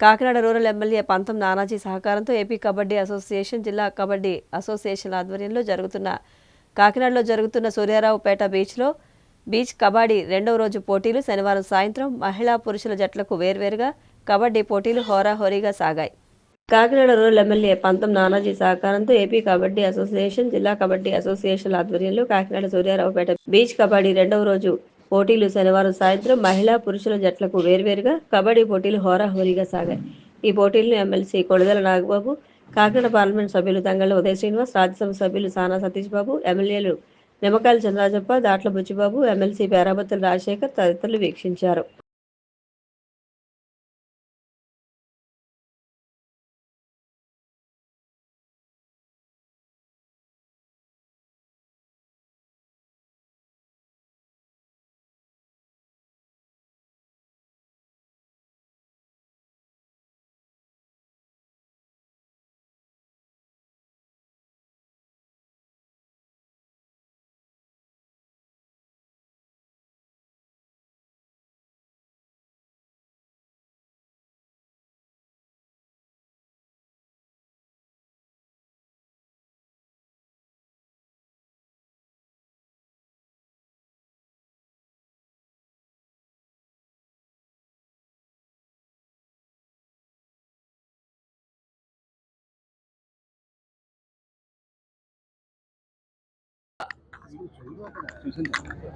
Kakinada rural MLA పంతం నానాజీ సహకారంతో AP kabaddi association జిల్లా కబడ్డీ అసోసియేషన్ ఆధ్వర్యంలో జరుగుతున్న కాకినాడలో జరుగుతున్న సూర్యారావుపేట బీచ్లో బీచ్ కబడ్డీ రెండవ రోజు పోటీలు శనివారం సాయంత్రం మహిళా పురుషుల జట్లకు వేర్వేరుగా కబడ్డీ పోటీలు హోరాహోరీగా సాగాయి. కాకినాడ రూరల్ ఎమ్మెల్యే పంతం నానాజీ సహకారంతో ఏపీ కబడ్డీ అసోసియేషన్ జిల్లా కబడ్డీ అసోసియేషన్ ఆధ్వర్యంలో కాకినాడ సూర్యారావుపేట బీచ్ కబడ్డీ రెండవ రోజు పోటీలు శనివారం సాయంత్రం మహిళా పురుషుల జట్లకు వేర్వేరుగా కబడ్డీ పోటీలు హోరాహోరీగా సాగాయి. ఈ పోటీలను ఎమ్మెల్సీ కొడుదల నాగబాబు కాకినాడ పార్లమెంట్ సభ్యులు తంగళ్ళ ఉదయ శ్రీనివాస్ రాజ్యసభ సభ్యులు సానా సతీష్ బాబు ఎమ్మెల్యేలు నిమ్మకాయల చంద్రాజప్ప దాట్ల బుచ్చిబాబు ఎమ్మెల్సీ పేరాబత్తుల రాజశేఖర్ తదితరులు వీక్షించారు.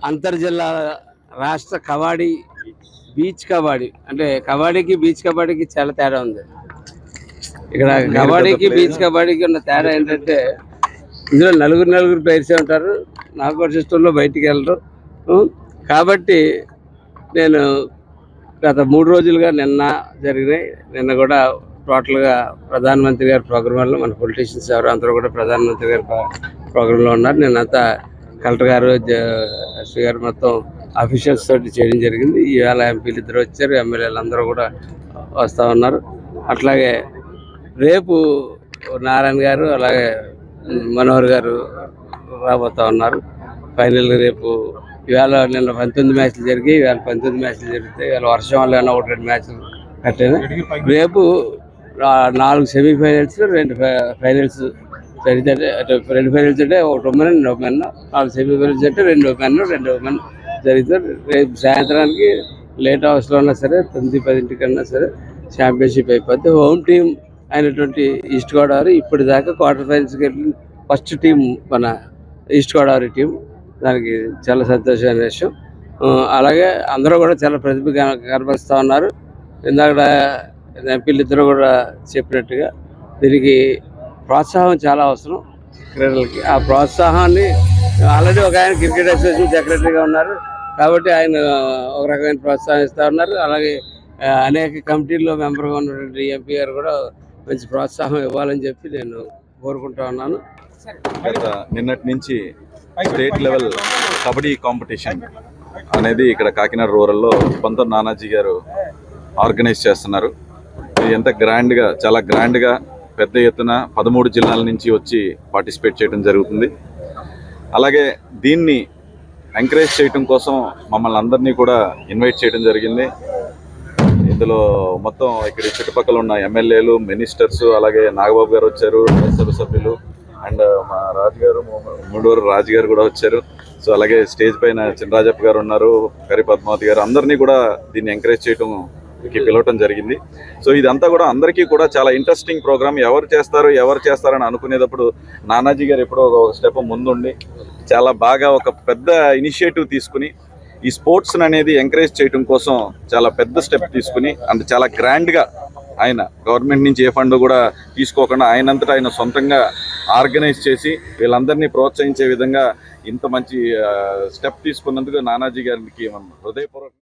అంతర్జిల్లా రాష్ట్ర కబడ్డీ బీచ్ కబడ్డీ. అంటే కబడ్డీకి బీచ్ కబడ్డీకి చాలా తేడా ఉంది. ఇక్కడ కబడ్డీకి బీచ్ కబడ్డీకి ఉన్న తేడా ఏంటంటే ఇందులో నలుగురు నలుగురు ప్లేయర్సే ఉంటారు. నాకు సిస్టంలో బయటికి వెళ్ళరు. కాబట్టి నేను గత మూడు రోజులుగా నిన్న జరిగినాయి. నిన్న కూడా టోటల్గా ప్రధానమంత్రి గారి ప్రోగ్రాంలో మన పొలిటీషియన్స్ ఎవరు అందరూ కూడా ప్రధానమంత్రి గారి ప్రోగ్రాంలో ఉన్నారు. నిన్నంతా కలెక్టర్ గారు ఎస్పీ గారు మొత్తం అఫీషియల్స్ తోటి చేయడం జరిగింది. ఈవేళ ఎంపీలు ఇద్దరు వచ్చారు ఎమ్మెల్యేలు అందరూ కూడా వస్తూ ఉన్నారు. అట్లాగే రేపు నారాయణ గారు అలాగే మనోహర్ గారు రాబోతా ఉన్నారు. ఫైనల్ రేపు ఇవాళ నిన్న పంతొమ్మిది మ్యాచ్లు జరిగాయి. ఇవాళ పంతొమ్మిది మ్యాచ్లు జరిగితే ఇవాళ వర్షం వల్ల ఒకటి రెండు మ్యాచ్లు కట్టాను? రేపు నాలుగు సెమీఫైనల్స్ రెండు ఫైనల్స్ జరిగితే రెండు ఫైనల్స్ అంటే ఒకటి ఉమెన్ రెండు ఉమెన్ నాలుగు సెమీఫైనల్స్ అంటే రెండు ఉమెన్ రెండు ఉమెన్ జరిగితే రేపు సాయంత్రానికి లేట్ హౌస్లో ఉన్నా సరే తొమ్మిది పదింటికన్నా సరే ఛాంపియన్షిప్ అయిపోద్ది. హోమ్ టీం అయినటువంటి ఈస్ట్ గోదావరి ఇప్పటిదాకా క్వార్టర్ ఫైనల్స్కి వెళ్ళిన ఫస్ట్ టీం మన ఈస్ట్ గోదావరి టీం. దానికి చాలా సంతోషమైన విషయం. అలాగే అందరూ కూడా చాలా ప్రతిభ కన- ఉన్నారు. ఇందాక ఎంపీలు ఇద్దరు కూడా చెప్పినట్టుగా దీనికి ప్రోత్సాహం చాలా అవసరం. క్రీడలకి. ఆ ప్రోత్సాహాన్ని ఆల్రెడీ ఒక ఆయన క్రికెట్ అసోసియేషన్ సెక్రటరీగా ఉన్నారు. కాబట్టి ఆయన ఒక రకమైన ప్రోత్సాహం ఇస్తూ ఉన్నారు. అలాగే అనేక కమిటీల్లో మెంబర్గా ఉన్నటువంటి ఎంపీ గారు కూడా మంచి ప్రోత్సాహం ఇవ్వాలని చెప్పి నేను కోరుకుంటా ఉన్నాను. నిన్నటి నుంచి స్టేట్ లెవెల్ కబడ్డీ కాంపిటీషన్ అనేది ఇక్కడ కాకినాడ రూరల్లో పంతం నానాజీ గారు ఆర్గనైజ్ చేస్తున్నారు. ఇది ఎంత గ్రాండ్గా చాలా గ్రాండ్గా పెద్ద ఎత్తున పదమూడు జిల్లాల నుంచి వచ్చి పార్టిసిపేట్ చేయడం జరుగుతుంది. అలాగే దీన్ని ఎంకరేజ్ చేయడం కోసం మమ్మల్ని అందరినీ కూడా ఇన్వైట్ చేయడం జరిగింది. ఇందులో మొత్తం ఇక్కడ చుట్టుపక్కల ఉన్న ఎమ్మెల్యేలు మినిస్టర్స్ అలాగే నాగబాబు గారు వచ్చారు రాజ్యసభ సభ్యులు అండ్ మా రాజు గారు రాజుగారు రాజు గారు కూడా వచ్చారు. సో అలాగే స్టేజ్ పైన చినరాజప్ప గారు ఉన్నారు కరి పద్మావతి గారు అందరినీ కూడా దీన్ని ఎంకరేజ్ చేయటం కి పిలవటం జరిగింది. సో ఇదంతా కూడా అందరికీ కూడా చాలా ఇంట్రెస్టింగ్ ప్రోగ్రామ్ ఎవరు చేస్తారు ఎవరు చేస్తారని అనుకునేటప్పుడు నానాజీ గారు ఎప్పుడో ఒక స్టెప్ ముందుండి చాలా బాగా ఒక పెద్ద ఇనిషియేటివ్ తీసుకుని ఈ స్పోర్ట్స్ అనేది ఎంకరేజ్ చేయడం కోసం చాలా పెద్ద స్టెప్ తీసుకుని అంటే చాలా గ్రాండ్గా ఆయన గవర్నమెంట్ నుంచి ఏ ఫండ్ కూడా తీసుకోకుండా ఆయనంతటా ఆయన సొంతంగా ఆర్గనైజ్ చేసి వీళ్ళందరినీ ప్రోత్సహించే విధంగా ఇంత మంచి స్టెప్ తీసుకున్నందుకు నానాజీ గారికి మనం హృదయపూర్వక